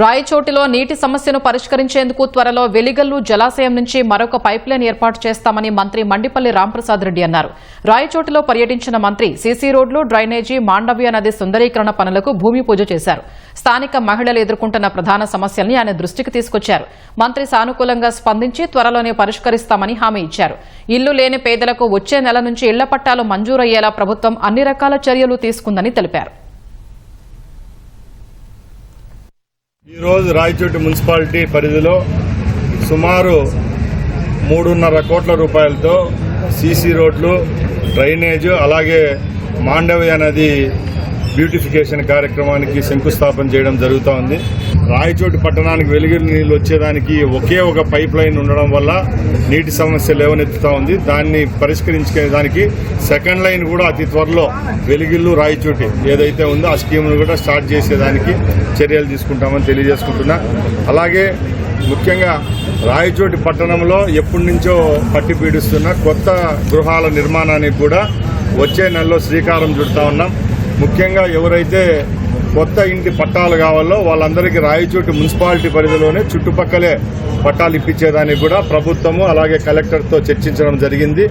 రాయచోటిలో నీటి సమస్యను పరిష్కరించేందుకు త్వరలో వెలిగల్లు జలాశయం నుంచి మరొక పైప్లైన్ ఏర్పాటు చేస్తామని మంత్రి మండిపల్లి రాంప్రసాద్ రెడ్డి అన్నారు. రాయచోటిలో పర్యటించిన మంత్రి సీసీ రోడ్లు డ్రైనేజీ మాండవ్య నది సుందరీకరణ పనులకు భూమి పూజ చేశారు. స్థానిక మహిళలు ఎదుర్కొంటున్న ప్రధాన సమస్యల్ని ఆయన దృష్టికి తీసుకొచ్చారు. మంత్రి సానుకూలంగా స్పందించి త్వరలోనే పరిష్కరిస్తామని హామీ ఇచ్చారు. ఇల్లు లేని పేదలకు వచ్చే నెల నుంచి ఇళ్ళ పట్టాలు మంజూరయ్యేలా ప్రభుత్వం అన్ని రకాల చర్యలు తీసుకుందని తెలిపారు. ఈరోజు రాయచోటి మున్సిపాలిటీ పరిధిలో సుమారు మూడున్నర కోట్ల రూపాయలతో సీసీ రోడ్లు డ్రైనేజ్ అలాగే మాండవ్య నది బ్యూటిఫికేషన్ కార్యక్రమానికి శంకుస్థాపన చేయడం జరుగుతూ ఉంది రాయచోటి పట్టణానికి వెలుగు నీళ్ళు వచ్చేదానికి ఒకే ఒక పైప్ లైన్ ఉండడం వల్ల నీటి సమస్య లేవనెత్తుతా ఉంది దాన్ని పరిష్కరించుకునే దానికి సెకండ్ లైన్ కూడా అతి త్వరలో వెలుగిల్లు రాయచోటి ఏదైతే ఉందో ఆ స్కీమ్ను కూడా స్టార్ట్ చేసేదానికి చర్యలు తీసుకుంటామని తెలియజేసుకుంటున్నా. అలాగే ముఖ్యంగా రాయచోటి పట్టణంలో ఎప్పటి నుంచో పట్టి పీడిస్తున్న కొత్త గృహాల నిర్మాణానికి కూడా వచ్చే నెలలో శ్రీకారం చుడతా ఉన్నాం. ముఖ్యంగా ఎవరైతే కొత్త ఇంటి పట్టాలు కావాలో వాళ్ళందరికీ రాయచోటి మున్సిపాలిటీ పరిధిలోనే చుట్టుపక్కలే పట్టాలు ఇప్పించేదానికి కూడా ప్రభుత్వము అలాగే కలెక్టర్తో చర్చించడం జరిగింది.